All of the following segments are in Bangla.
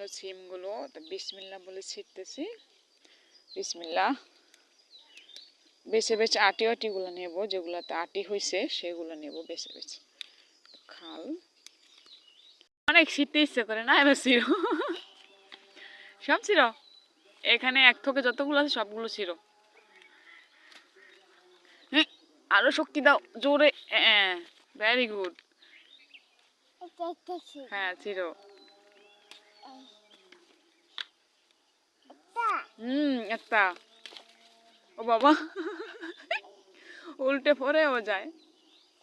হলো সিমগুলো তো বিসমিল্লা বলে ছিটতেছি। বিসমিল্লা। বেছে বেছে আটি আটিগুলো নেব যেগুলোতে আটি হয়েছে সেগুলো নেব বেছে বেছে। খাল। অনেক শীতে ইচ্ছে করে না এবার ছিল সব ছিল এখানে এক থেকে যতগুলো আছে সবগুলো ছিল আরও শক্তি দাও জোরে ভেরি গুড। হ্যাঁ ছিল হুম একটা। ও বাবা। উল্টে পড়েও যায়।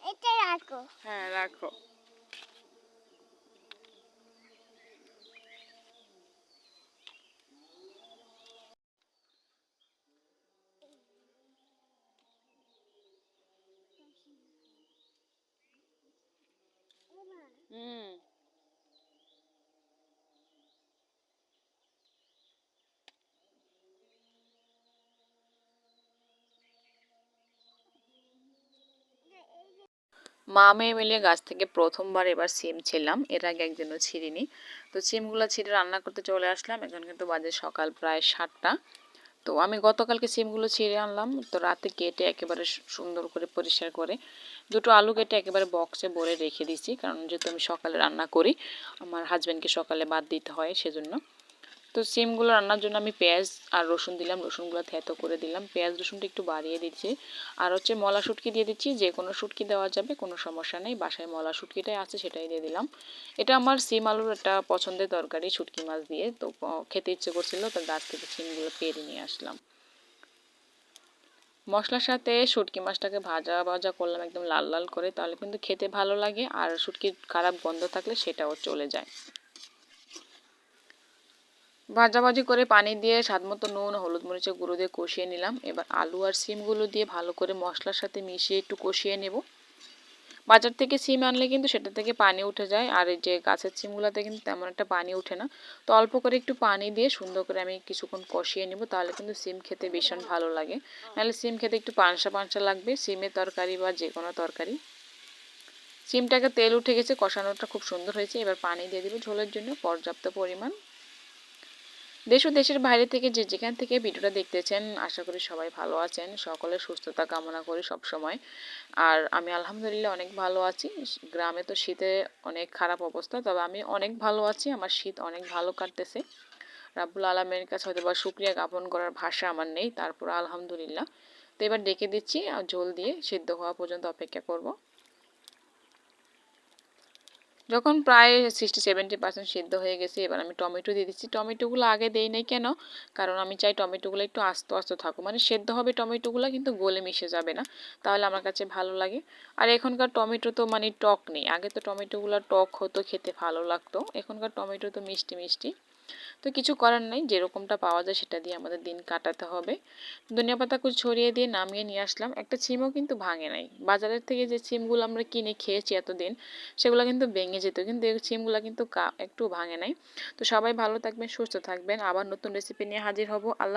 এটা রাখো। হ্যাঁ রাখো। হুম। মা মেয়ে মিলে গাছ থেকে প্রথমবার এবার সিম ছিলাম। এর আগে একদিনও ছিঁড়িনি। তো সিমগুলো ছিঁড়ে রান্না করতে চলে আসলাম। এখন কিন্তু বাজে সকাল প্রায় সাতটা। তো আমি গতকালকে সিমগুলো ছিঁড়ে আনলাম। তো রাতে কেটে একেবারে সুন্দর করে পরিষ্কার করে দুটো আলু কেটে একেবারে বক্সে ভরে রেখে দিয়েছি। কারণ যেহেতু আমি সকালে রান্না করি, আমার হাজব্যান্ডকে সকালে বাদ দিতে হয় সেজন্য। তো সিমগুলো রান্নার জন্য আমি পেঁয়াজ আর রসুন দিলাম, রসুনগুলো থেতো করে দিলাম। পেঁয়াজ, রসুনটা একটু বাড়িয়ে দিচ্ছি। আর হচ্ছে মলা শুটকি দিয়ে দিচ্ছি, যে কোনো শুটকি দেওয়া যাবে, কোনো সমস্যা নেই। বাসায় মলা শুটকিটাই আছে, সেটাই দিয়ে দিলাম। এটা আমার সিম আলুর একটা পছন্দের তরকারি, শুটকি মাছ দিয়ে। তো খেতে ইচ্ছে করছিল, তো গাছ থেকে সিমগুলো পেরে নিয়ে আসলাম। মশলার সাথে শুটকি মাছটাকে ভাজা ভাজা করলাম একদম লাল লাল করে, তাহলে কিন্তু খেতে ভালো লাগে। আর শুটকির খারাপ গন্ধ থাকলে সেটাও চলে যায়। ভাজাভাজি করে পানি দিয়ে স্বাদ মতো নুন, হলুদ মরিচের গুঁড়ো দিয়ে কষিয়ে নিলাম। এবার আলু আর সিমগুলো দিয়ে ভালো করে মশলার সাথে মিশিয়ে একটু কষিয়ে নেব। বাজার থেকে সিম আনলে কিন্তু সেটা থেকে পানি উঠে যায়, আর এই যে গাছের সিমগুলোতে কিন্তু তেমন একটা পানি উঠে না। তো অল্প করে একটু পানি দিয়ে সুন্দর করে আমি কিছুক্ষণ কষিয়ে নেব, তাহলে কিন্তু সিম খেতে ভীষণ ভালো লাগে। নাহলে সিম খেতে একটু পানসা পানসা লাগবে সিমের তরকারি বা যে কোনো তরকারি। সিমটাকে তেল উঠে গেছে, কষানোটা খুব সুন্দর হয়েছে। এবার পানি দিয়ে দিব ঝোলের জন্য পর্যাপ্ত পরিমাণ। দেশ ও দেশের বাইরে থেকে যে যেখান থেকে ভিডিওটা দেখতেছেন, আশা করি সবাই ভালো আছেন। সকলের সুস্থতা কামনা করি সব সময় আর আমি আলহামদুলিল্লাহ অনেক ভালো আছি। গ্রামে তো শীতে অনেক খারাপ অবস্থা, তবে আমি অনেক ভালো আছি। আমার শীত অনেক ভালো কাটতেছে। রাব্বুল আলমের কাছে হয়তো বা শুক্রিয়া জ্ঞাপন করার ভাষা আমার নেই, তারপর আলহামদুলিল্লাহ। তো এবার ডেকে দিচ্ছি, আর জল দিয়ে সিদ্ধ হওয়া পর্যন্ত অপেক্ষা করব। যখন প্রায় সিক্সটি সেভেন্টি পার্সেন্ট সিদ্ধ হয়ে গেছে, এবার আমি টমেটো দিয়ে দিচ্ছি। টমেটোগুলো আগে দেই নাই কেন? কারণ আমি চাই টমেটোগুলো একটু আস্ত আস্ত থাকুক। মানে সেদ্ধ হবে টমেটোগুলো, কিন্তু গলে মিশে যাবে না। তাহলে আমার কাছে ভালো লাগে। আর এখনকার টমেটো তো মানে টক নেই। আগে তো টমেটোগুলো টক হতো, খেতে ভালো লাগতো। এখনকার টমেটো তো মিষ্টি মিষ্টি। তো কিছু করার নেই, যেরকমটা পাওয়া যায় সেটা দিয়ে আমাদের দিন কাটাতে হবে। ধনিয়া পাতা কুচি ছড়িয়ে দিয়ে নামিয়ে নিয়ে আসলাম। একটা ছিমও কিন্তু ভাঙে নাই। বাজারের থেকে যে ছিমগুলো আমরা কিনে খেয়েছি এতদিন, সেগুলো কিন্তু ভেঙে যেত। কিন্তু এই ছিমগুলো কিন্তু একটু ভাঙে নাই। তো সবাই ভালো থাকবেন, সুস্থ থাকবেন। আবার নতুন রেসিপি নিয়ে হাজির হব। আল্লাহ